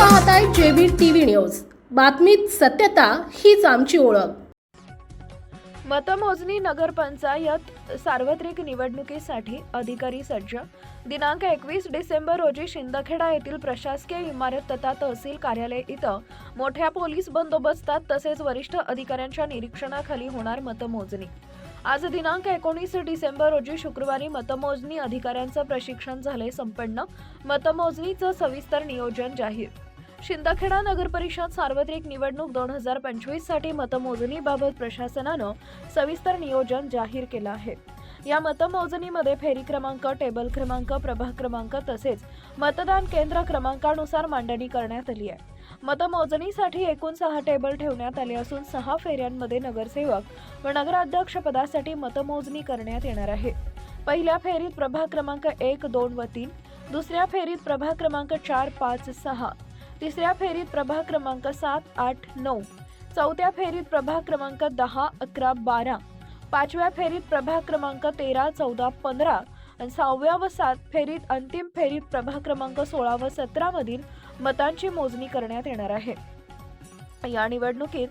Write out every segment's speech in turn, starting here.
पाहताय JB TV news. बातमीत सत्यता हीच आमची ओळख. मतमोजणी नगरपंचायत सार्वत्रिक निवडणुकीसाठी अधिकारी सज्ज. दिनांक एकवीस डिसेंबर रोजी शिंदखेडा येथील प्रशासकीय इमारत तथा तहसील कार्यालय इथं मोठ्या पोलीस बंदोबस्तात तसेच वरिष्ठ अधिकाऱ्यांच्या निरीक्षणाखाली होणार मतमोजणी. आज दिनांक एकोणीस डिसेंबर रोजी शुक्रवारी मतमोजणी अधिकाऱ्यांचं प्रशिक्षण झाले संपन्न. मतमोजणीचं सविस्तर नियोजन जाहीर शिंदखेडा नगर परिषद सार्वत्रिक निवडणूक दोन हजार पंचवीससाठी मतमोजणीबाबत प्रशासनानं सविस्तर नियोजन जाहीर केलं आहे. या मतमोजणीमध्ये फेरी क्रमांक टेबल क्रमांक प्रभाग क्रमांक तसेच मतदान केंद्र क्रमांकानुसार मांडणी करण्यात आली आहे. मतमोजणीसाठी एकूण सहा टेबल ठेवण्यात आले असून सहा फेऱ्यांमध्ये नगरसेवक व नगराध्यक्ष पदासाठी मतमोजणी करण्यात येणार आहे. पहिल्या फेरीत प्रभाग क्रमांक एक दोन व तीन दुसऱ्या फेरीत प्रभाग क्रमांक चार पाच सहा तिसऱ्या फेरीत प्रभाग क्रमांक सात आठ नऊ. चौथ्या फेरीत प्रभाग क्रमांक दहा अकरा बारा. पाचव्या फेरीत प्रभाग क्रमांक तेरा चौदा पंधरा. आणि सहाव्या व सात फेरीत अंतिम फेरीत प्रभाग क्रमांक सोळा व सतरा मधील मतांची मोजणी करण्यात येणार आहे. या निवडणुकीत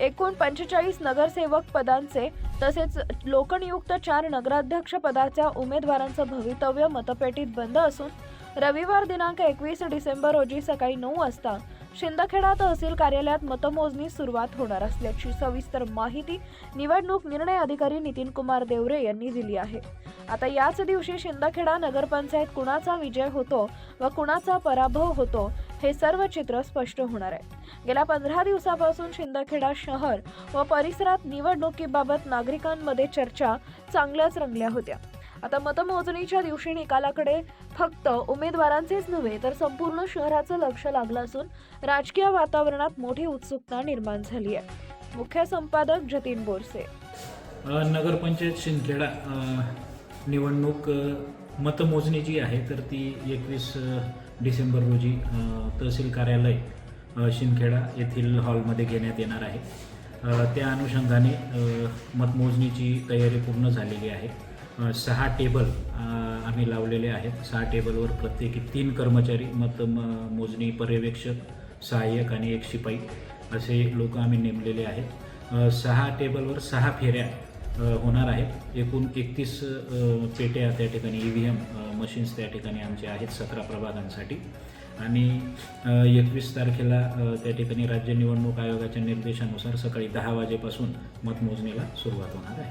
एकूण पंचेचाळीस नगरसेवक पदांचे तसेच लोकनियुक्त चार नगराध्यक्ष पदाच्या उमेदवारांचं भवितव्य मतपेटीत बंद असून रविवार दिनांक एकवीस डिसेंबर रोजी सकाळी नऊ वाजता शिंदखेडा तहसील कार्यालयात मतमोजणी सुरुवात होणार असल्याची सविस्तर माहिती निवडणूक निर्णय अधिकारी नितीन कुमार देवरे यांनी दिली आहे. आता याच दिवशी शिंदखेडा नगरपंचायत कुणाचा विजय होतो व कुणाचा पराभव होतो हे सर्व चित्र स्पष्ट होणार आहे. गेल्या पंधरा दिवसापासून शिंदखेडा शहर व परिसरात निवडणुकीबाबत नागरिकांमध्ये चर्चा चांगल्याच रंगल्या होत्या. आता मतमोजणीच्या दिवशी निकालाकडे फक्त उमेदवारांचेच नव्हे तर संपूर्ण शहराचं लक्ष लागलं असून राजकीय वातावरणात मोठी उत्सुकता निर्माण झाली आहे. मुख्य संपादक जतीन बोरसे. नगरपंचायत शिंदखेडा निवडणूक मतमोजणी जी आहे तर ती एकवीस डिसेंबर रोजी तहसील कार्यालय शिंदखेडा येथील हॉलमध्ये घेण्यात येणार आहे. त्या अनुषंगाने मतमोजणीची तयारी पूर्ण झालेली आहे. सहा टेबल आम्ही लावलेले आहेत. सहा टेबलवर प्रत्येकी तीन कर्मचारी मतमोजणी पर्यवेक्षक सहाय्यक आणि एक शिपाई असे लोक आम्ही नेमलेले आहेत. सहा टेबलवर सहा फेऱ्या होणार आहेत. एकूण एकतीस पेट्या त्या ठिकाणी ई व्ही एम मशीन्स त्या ठिकाणी आमचे आहेत सतरा प्रभागांसाठी. आणि एकवीस तारखेला त्या ठिकाणी राज्य निवडणूक आयोगाच्या निर्देशानुसार सकाळी दहा वाजेपासून मतमोजणीला सुरुवात होणार आहे.